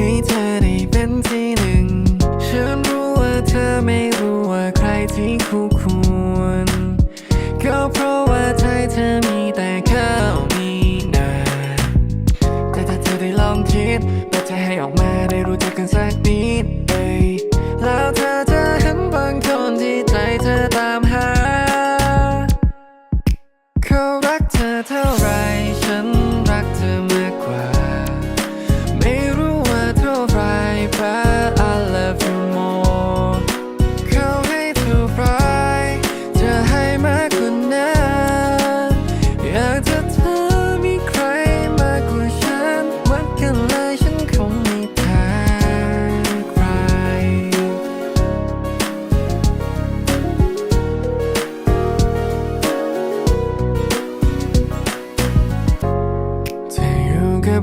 ให้เธอได้เป็นที่หนึ่ง ฉันรู้ว่าเธอไม่รู้ว่าใครที่คู่ควร ก็เพราะว่าใจเธอมีแต่ข้าวมีนาแต่ถ้าเธอได้ลองคิดว่าจะให้ออกมาได้รู้จักกันสักนิดเลยแล้วเธอจะเห็นบางคนที่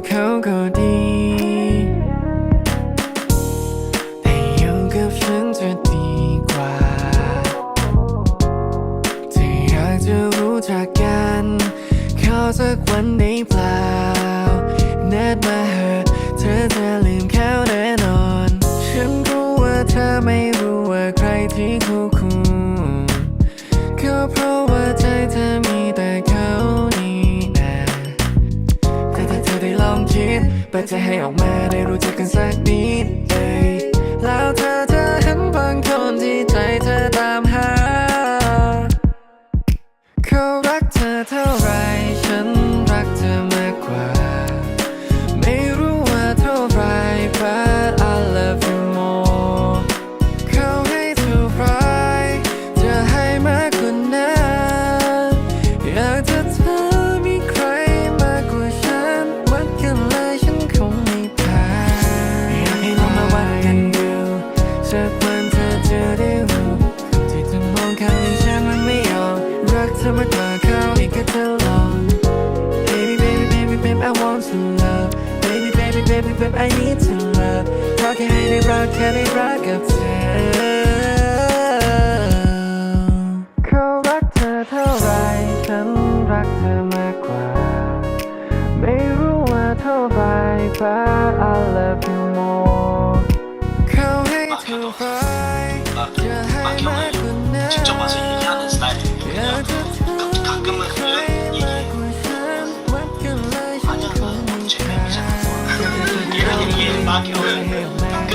เขาก็ดีแต่อยู่กับฉันจะดีกว่าถ้าอยากจะรู้จักกันเขาสักวันได้เปล่าแนดมาเหอะเธอจะลืมเขาแน่นอน ฉันรู้ว่าเธอไม่รู้ว่าใครที่คู่คู่ก็เพราะว่าใจเธอมีแต่เขา ดเปิดใจให้ออกมาได้รู้จักกันสักนิดเอยแล้วเธอจะเห็นบางคนที่ใจเธอตามหาเขารักเธอเท่าไรฉัน รักเธอมากกว่าเขาอีกก็เธอลอง Baby, baby, baby, baby, I want to love. Baby, baby, baby, baby, I need to love. เพราะแค่ให้ได้รักแค่ได้รักกับเธอเขารักเธอเท่าไรฉันรักเธอมากกว่า ไม่รู้ว่าเท่าไร but I love you more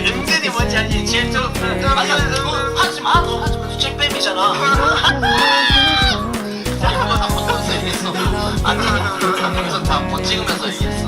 은근히 뭔지 알지? 제일 좀 맞아. 그거 하지 마. 너 하지 마. 잼뱀이잖아. 아니, 항상 다못 찍으면서 얘기.